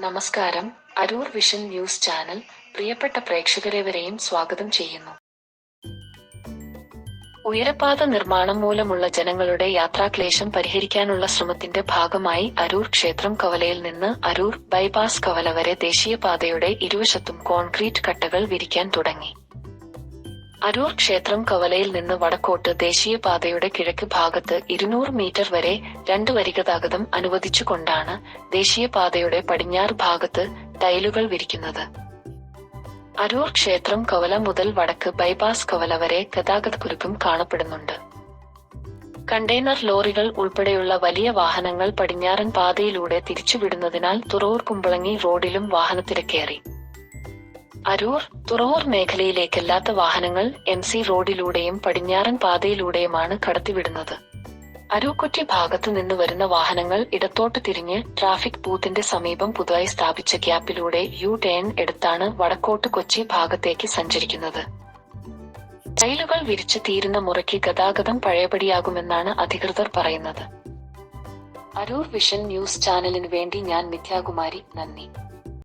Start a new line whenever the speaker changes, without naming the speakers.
നമസ്കാരം. Aroor vision news channel പ്രിയപ്പെട്ട പ്രേക്ഷകരെവരെയും സ്വാഗതം ചെയ്യുന്നു. ഉയരപാത നിർമ്മാണം മൂലമുള്ള ജനങ്ങളുടെ യാത്രാക്ലേശം പരിഹരിക്കാനുള്ള ശ്രമത്തിന്റെ ഭാഗമായി അരൂർ ക്ഷേത്രം കവലയിൽ നിന്ന് അരൂർ ബൈപാസ് കവല വരെ ദേശീയപാതയുടെ ഇരുവശത്തും കോൺക്രീറ്റ് കട്ടകൾ വിരിക്കാൻ തുടങ്ങി. അരൂർ ക്ഷേത്രം കവലയിൽ നിന്ന് വടക്കോട്ട് ദേശീയപാതയുടെ കിഴക്ക് ഭാഗത്ത് ഇരുന്നൂറ് മീറ്റർ വരെ രണ്ട് വരി ഗതാഗതം അനുവദിച്ചുകൊണ്ടാണ് ദേശീയപാതയുടെ പടിഞ്ഞാറ് ഭാഗത്ത് ടൈലുകൾ വിരിക്കുന്നത്. അരൂർ ക്ഷേത്രം കവല മുതൽ വടക്ക് ബൈപാസ് കവല വരെ ഗതാഗതക്കുരുക്കും കാണപ്പെടുന്നുണ്ട്. കണ്ടെയ്നർ ലോറികൾ ഉൾപ്പെടെയുള്ള വലിയ വാഹനങ്ങൾ പടിഞ്ഞാറൻ പാതയിലൂടെ തിരിച്ചുവിടുന്നതിനാൽ തുറവൂർ കുമ്പളങ്ങി റോഡിലും വാഹനത്തിരക്കേറി. അരൂർ തുറവൂർ മേഖലയിലേക്കല്ലാത്ത വാഹനങ്ങൾ എം സി റോഡിലൂടെയും പടിഞ്ഞാറൻ പാതയിലൂടെയുമാണ് കടത്തിവിടുന്നത്. അരൂക്കുറ്റി ഭാഗത്തു നിന്ന് വരുന്ന വാഹനങ്ങൾ ഇടത്തോട്ട് തിരിഞ്ഞ് ട്രാഫിക് ബൂത്തിന്റെ സമീപം പുതുതായി സ്ഥാപിച്ച ഗ്യാപ്പിലൂടെ യു ടേൺ എടുത്താണ് വടക്കോട്ട് കൊച്ചി ഭാഗത്തേക്ക് സഞ്ചരിക്കുന്നത്. ടൈലുകൾ വിരിച്ചു തീരുന്ന മുറയ്ക്ക് ഗതാഗതം പഴയപടിയാകുമെന്നാണ് അധികൃതർ പറയുന്നത്. അരൂർ വിഷൻ ന്യൂസ് ചാനലിനു വേണ്ടി ഞാൻ മിഥ്യാകുമാരി. നന്ദി.